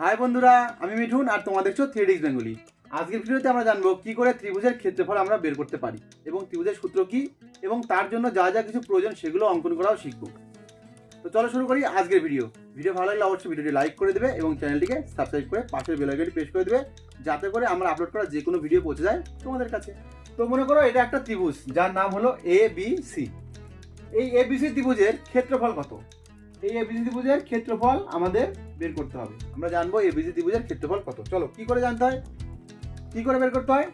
High বন্ধুরা, আমি মিঠুন আর তোমাদের দেখছ থ্রি ডিক্স বেঙ্গলি আজকের ভিডিওতে আমরা জানব কি করে ত্রিভুজের ক্ষেত্রফল আমরা বের করতে পারি এবং ত্রিভুজের সূত্র কি এবং তার জন্য যা যা কিছু প্রয়োজন সেগুলো অঙ্কন করাও শিখব। তো চলো শুরু করি আজকের ভিডিও। ভিডিও ভালো লাগলে অবশ্যই ভিডিওটি লাইক করে দেবে এবং চ্যানেলটিকে সাবস্ক্রাইব করে পাশের বেল আইকনটি প্রেস করে দেবে যাতে করে আমরা আপলোড করা যে কোনো ভিডিও পৌঁছে যায় তোমাদের কাছে। তো মনে করো এটা একটা ত্রিভুজ, যার নাম হলো এ বি সি এই এ বি সি ত্রিভুজের ক্ষেত্রফল কত? এই এবিসি ত্রিভুজের ক্ষেত্রফল আমাদের বের করতে হবে। আমরা জানব এবিসি ত্রিভুজের ক্ষেত্রফল কত। চলো, কি করে জানতে হয়? কি করে বের করতে হয়?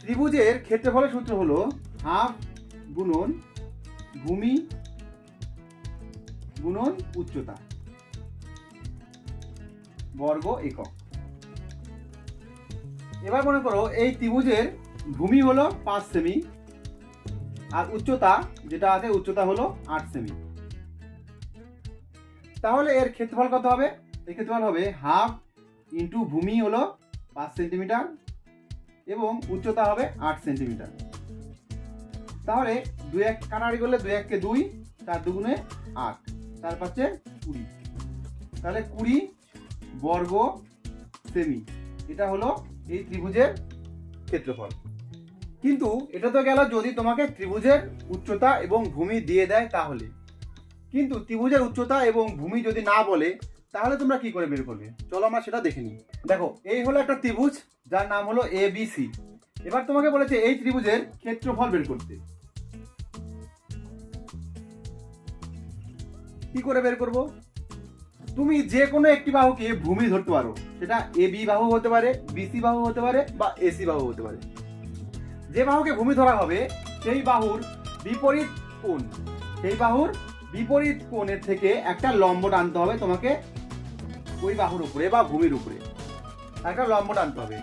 ত্রিভুজের ক্ষেত্রফলের সূত্র হলো হাফ গুণন ভূমি গুণন উচ্চতা বর্গ একক। এবার মনে করো এই ত্রিভুজের ভূমি হলো পাঁচ সেমি আর উচ্চতা যেটা আছে, উচ্চতা হলো আট সেমি। তাহলে এর ক্ষেত্রফল কত হবে? এর ক্ষেত্রফল হবে হাফ ইন্টু ভূমি হলো পাঁচ সেন্টিমিটার এবং উচ্চতা হবে আট সেন্টিমিটার। তাহলে দুই এক কাটাকাটি করলে দুই এককে দুই, চার দুগুণে আট তার পাঁচে কুড়ি। তাহলে কুড়ি বর্গ সেমি, এটা হলো এই ত্রিভুজের ক্ষেত্রফল। কিন্তু এটা তো গেল যদি তোমাকে ত্রিভুজের উচ্চতা এবং ভূমি দিয়ে দেয় তাহলে। কিন্তু ত্রিভুজের উচ্চতা এবং ভূমি যদি না বলে, তাহলে তোমরা কি করে বের করবে? চলো আমরা সেটা দেখে নিই। দেখো, এই হলো একটা ত্রিভুজ, যার নাম হলো এ বি সি এবার তোমাকে বলেছে এই ত্রিভুজের ক্ষেত্রফল বের করতে। কি করে বের করব? তুমি যে কোনো একটি বাহুকে ভূমি ধরতে পারো। সেটা এ বি বাহু হতে পারে বিসি বাহু হতে পারে, বা এসি বাহু হতে পারে। যে বাহুকে ভূমি ধরা হবে, সেই বাহুর বিপরীত কোণ। সেই বাহুর বিপরীত কোণের থেকে একটা লম্ব টানতে হবে তোমাকে ওই বাহুর উপরে বা ভূমির উপরে। একটা লম্ব টানতে হবে।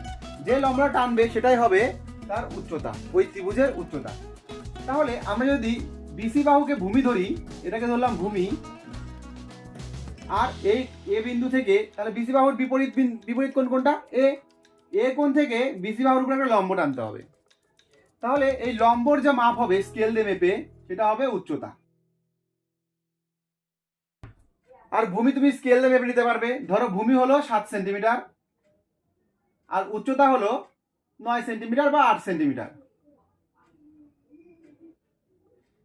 যে লম্বটা টানবে সেটাই হবে তার উচ্চতা, ওই ত্রিভুজের উচ্চতা। তাহলে আমরা যদি বিসি বাহুকে ভূমি ধরি, এটাকে ধরলাম ভূমি, আর এই এ বিন্দু থেকে তাহলে বিসি বাহুর বিপরীত বিপরীত কোণ কোনটা? এ এ কোণ থেকে বিসি বাহুর উপরে একটা লম্ব টানতে হবে। তাহলে এই লম্বর যে মাপ হবে স্কেল দিয়ে মেপে, সেটা হবে উচ্চতা। আর ভূমি তুমি স্কেল দিয়ে মেপে নিতে পারবে। ধরো ভূমি হলো সাত সেন্টিমিটার আর উচ্চতা হলো নয় সেন্টিমিটার বা আট সেন্টিমিটার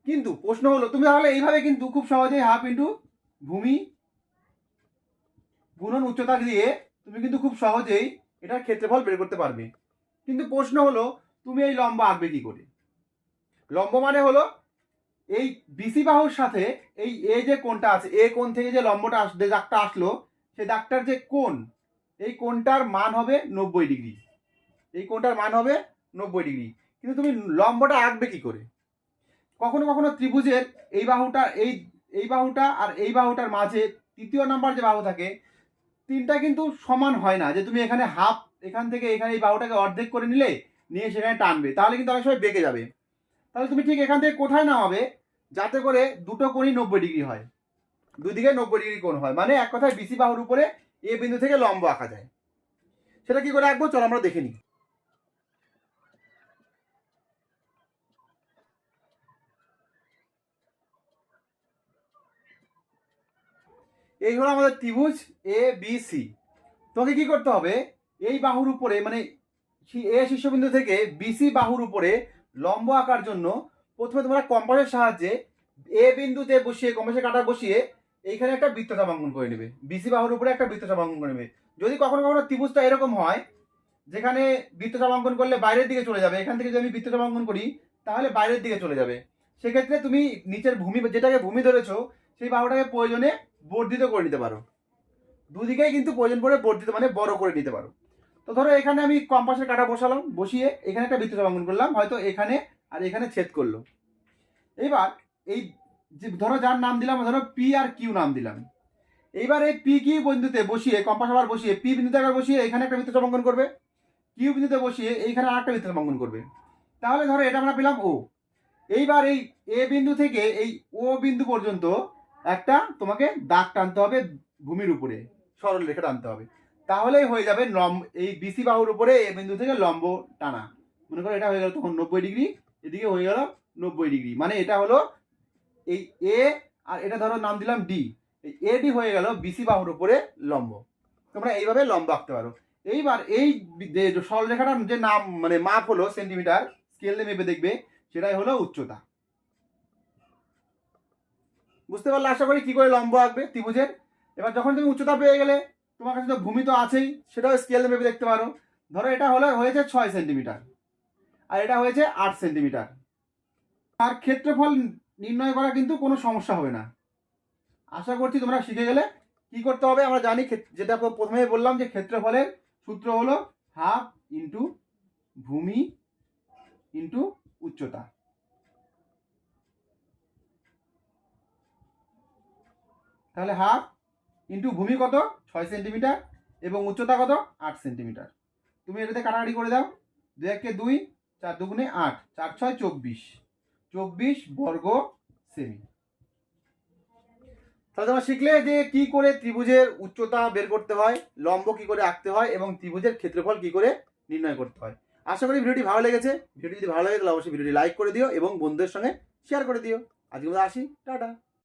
কিন্তু প্রশ্ন হলো, তুমি তাহলে এইভাবে কিন্তু খুব সহজেই হাফ ইন্টু ভূমি গুণন উচ্চতা দিয়ে তুমি কিন্তু খুব সহজেই এটার ক্ষেত্রফল বের করতে পারবে। কিন্তু প্রশ্ন হলো, তুমি এই লম্বা আঁকবে কি করে? লম্ব মানে হলো এই বিসি বাহুর সাথে এই এ যে কোণটা আছে এ কোণ থেকে যে লম্বটা আস, যে দাগটা আসলো, সেই দাগটার যে কোণ, এই কোণটার মান হবে নব্বই ডিগ্রি। এই কোণটার মান হবে নব্বই ডিগ্রি। কিন্তু তুমি লম্বটা আঁকবে কি করে? কখনো কখনো ত্রিভুজের এই বাহুটা, এই এই বাহুটা আর এই বাহুটার মাঝে তৃতীয় নাম্বার যে বাহু থাকে, তিনটা কিন্তু সমান হয় না। যে তুমি এখানে হাফ, এখান থেকে এখানে এই বাহুটাকে অর্ধেক করে নিলে, নিয়ে সেখানে টানবে, তাহলে কিন্তু অনেক সময় বেঁকে যাবে। তাহলে তুমি ঠিক এখান থেকে কোথায় নামাবে? যাতে করে দুটো কোণই নব্বই ডিগ্রি হয়। দুদিকে নব্বই ডিগ্রি কোণ হয়। মানে এক কথায় বিসি বাহুর উপরে এ বিন্দু থেকে লম্ব আঁকা যায়। সেটা কি করে আঁকবো? চলো আমরা দেখে নিই। এই হলো আমাদের ত্রিভুজ এ বি সি তোকে কি করতে হবে? এই বাহুর উপরে মানে এ শীর্ষবিন্দু থেকে বিসি বাহুর উপরে লম্ব আঁকার জন্য প্রথমে তোমরা কম্পাসের সাহায্যে এ বিন্দুতে বসিয়ে, কম্পাসের কাটা বসিয়ে এইখানে একটা বৃত্তচাপ অঙ্কন করে নেবে। বিসি বাহুর উপরে একটা বৃত্তচাপ অঙ্কন করে নেবে। যদি কখনো কখনো ত্রিভুজটা এরকম হয়, যেখানে বৃত্তচাপ অঙ্কন করলে বাইরের দিকে চলে যাবে, এখান থেকে যদি আমি বৃত্তচাপ অঙ্কন করি, তাহলে বাইরের দিকে চলে যাবে। সেক্ষেত্রে তুমি নিচের ভূমি, যেটাকে ভূমি ধরেছো, সেই বাহুটাকে প্রয়োজনে বর্ধিত করে নিতে পারো। দুদিকেই কিন্তু প্রয়োজন পড়ে বর্ধিত মানে বড় করে নিতে পারো। তো ধরো এখানে আমি কম্পাসের কাটা বসালাম, বসিয়ে এখানে একটা বৃত্তচাপ অঙ্কন করলাম, হয়তো এখানে আর এখানে ছেদ করল। এইবার এই যে ধরো যার নাম দিলাম, ধরো পি আর কিউ নাম দিলাম। এইবার এই পি কিউ বিন্দুতে বসিয়ে, কম্পাস আবার বসিয়ে পি বিন্দুতে একবার বসিয়ে এখানে একটা বৃত্তচাপ অঙ্কন করবে। কিউ বিন্দুতে বসিয়ে এইখানে আর একটা বৃত্তচাপ অঙ্কন করবে। তাহলে ধরো এটা আমরা পেলাম ও এইবার এই এ বিন্দু থেকে এই ও বিন্দু পর্যন্ত একটা তোমাকে দাগ টানতে হবে ভূমির উপরে, সরল রেখা টানতে হবে। তাহলেই হয়ে যাবে লম্ব, এই বিসি বাহুর উপরে এ বিন্দু থেকে লম্ব টানা। মনে করো এটা হয়ে গেল তখন নব্বই ডিগ্রি। এদিকে হয়ে গেল নব্বই ডিগ্রি। মানে এটা হলো এই এ আর এটা ধরো নাম দিলাম ডি এই এ ডি হয়ে গেল বিসি বাহুর উপরে লম্ব। তোমরা এইভাবে লম্ব আঁকতে পারো। এইবার এই যে সরলরেখাটার যে নাম মানে মাপ হলো সেন্টিমিটার স্কেল মেপে দেখবে, সেটাই হলো উচ্চতা। বুঝতে পারলে আশা করি কী করে লম্ব আঁকবে ত্রিভুজের? এবার যখন তুমি উচ্চতা পেয়ে গেলে, তোমার কাছে তো ভূমি তো আছেই, সেটাও স্কেল মেপে দেখতে পারো। ধরো এটা হলো, হয়েছে ছয় সেন্টিমিটার। আর এটা হয়েছে আট সেন্টিমিটার। আর ক্ষেত্রফল নির্ণয় করা কিন্তু কোনো সমস্যা হবে না। আশা করছি তোমরা শিখে গেলে কি করতে হবে, আমরা জানি যেটা প্র- প্রথমে বললাম যে ক্ষেত্রফলের সূত্র হলো হাফ ইন্টু ভূমি ইন্টু উচ্চতা। তাহলে হাফ ইন্টু ভূমি কত? ছয় সেন্টিমিটার এবং উচ্চতা কত? আট সেন্টিমিটার। তুমি এটাতে কাটাকাটি করে দাও। দু একে দুই চার দুগুণে আট, চার ছয় চব্বিশ। চব্বিশ বর্গ সেমি। তাহলে তোমরা শিখলে যে কি করে ত্রিভুজের উচ্চতা বের করতে হয়, লম্ব কি করে আঁকতে হয় এবং ত্রিভুজের ক্ষেত্রফল কি করে নির্ণয় করতে হয়। আশা করি ভিডিওটি ভালো লেগেছে। ভিডিও যদি ভালো লাগে তাহলে অবশ্যই ভিডিওটি লাইক করে দিও এবং বন্ধুদের সঙ্গে শেয়ার করে দিও। আজকে আসি। টাটা।